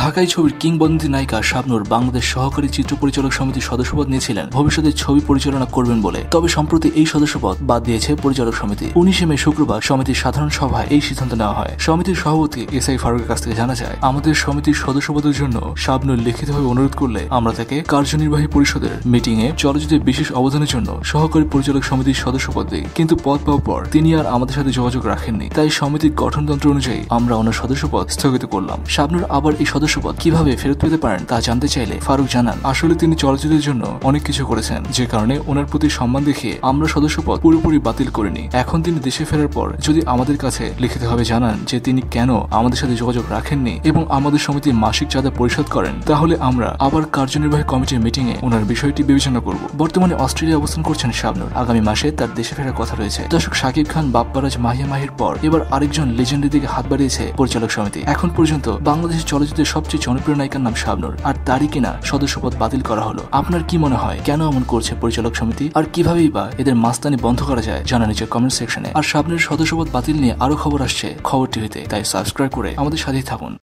ঢাকাই ছবির কিংবদন্তি নায়িকা শাবনুর বাংলাদেশ সহকারী চিত্র পরিচালক সমিতির সদস্যপদ নিয়েছিলেন। ভবিষ্যতে ছবি পরিচালনা করবেন বলে। তবে সম্প্রতি এই সদস্যপদ বাদ দিয়েছে পরিচালক সমিতি। উনিশে মে শুক্রবার সমিতির সাধারণ সভায় এই সিদ্ধান্ত নেওয়া হয়। সমিতির সভাপতি এস আই ফারুকের কাছ থেকে জানা যায়, আমাদের সমিতির সদস্যপদের জন্য শাবনুর লিখিতভাবে অনুরোধ করলে আমরা তাকে কার্যনির্বাহী পরিষদের মিটিং এ চলচ্চিত্রের বিশেষ অবদানের জন্য সহকারী পরিচালক সমিতির সদস্যপদ দিই। কিন্তু পদ পাওয়ার পর তিনি আর আমাদের সাথে যোগাযোগ রাখেননি। তাই সমিতির গঠনতন্ত্র অনুযায়ী আমরা ওনার সদস্যপদ স্থগিত করলাম। শাবনুর আবার এই সদস্যপদ কীভাবে ফেরত পেতে পারেন তা জানতে চাইলে ফারুক জানান, আসলে তিনি চলচ্চিত্রের জন্য অনেক কিছু করেছেন, যে কারণে ওনার প্রতি সম্মান দেখিয়ে আমরা সদস্যপদ পুরোপুরি বাতিল করিনি। এখন তিনি দেশে ফেরার পর যদি আমাদের কাছে লিখিতভাবে জানান যে তিনি কেন আমাদের সাথে যোগাযোগ রাখেননি এবং আমাদের সমিতির মাসিক চাঁদা পরিশোধ করেন, তাহলে আমরা আবার কার্যনির্বাহী কমিটির মিটিং এ ওনার বিষয়টি বিবেচনা করব। বর্তমানে অস্ট্রেলিয়া অবস্থান করছেন শাবনুর। আগামী মাসে তার দেশে ফেরার কথা রয়েছে। দর্শক শাকিব খান, বাপ্পারাজ, মাহিয়া মাহির পর এবার আরেকজন লেজেন্ডের দিকে হাত বাড়িয়েছে পরিচালক সমিতি। এখন পর্যন্ত বাংলাদেশের চলচ্চিত্রের সবচেয়ে জনপ্রিয় নায়িকার নাম শাবনুর। আর তারই কিনা সদস্যপদ বাতিল করা হলো। আপনার কি মনে হয়, কেন এমন করছে পরিচালক সমিতি? আর কিভাবেই বা এদের মাস্তানি বন্ধ করা যায়, জানা নিচে কমেন্ট সেকশনে আর শাবনুর সদস্যপদ বাতিল নিয়ে আরও খবর আসছে খবর টিভিতে তাই সাবস্ক্রাইব করে আমাদের সাথেই থাকুন।